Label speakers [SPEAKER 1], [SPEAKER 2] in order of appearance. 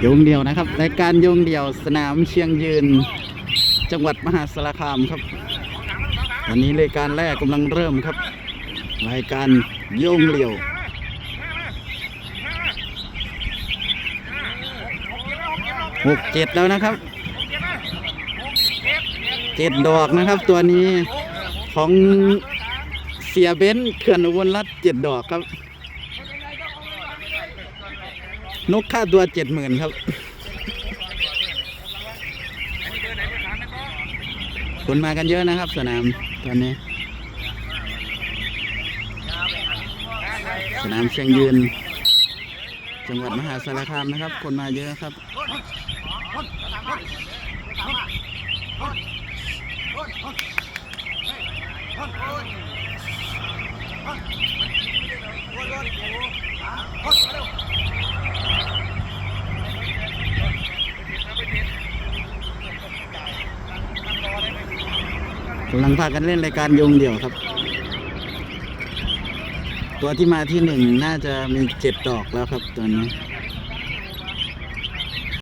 [SPEAKER 1] โยงเดียวนะครับรายการโยงเดียวสนามเชียงยืน จังหวัดมหาสารคามครับตอนนี้รายการแรกกำลังเริ่มครับ รายการโยงเดียวหกเจ็ดแล้วนะครับเจ็ดดอกนะครับ ตัวนี้ของเสียเบ้นเขื่อนอุบลรัตน์เจ็ดดอกครับ นกค่าตัวเจ็ดหมื่นครับ คนมากันเยอะนะครับ สนามตอนนี้ สนามเชียงยืน จังหวัดมหาสารคามนะครับ คนมาเยอะครับ กำลังพากันเล่นรายการยงเดี่ยวครับ ตัวที่มาที่หนึ่งน่าจะมีเจ็ดดอกแล้วครับตัวนี้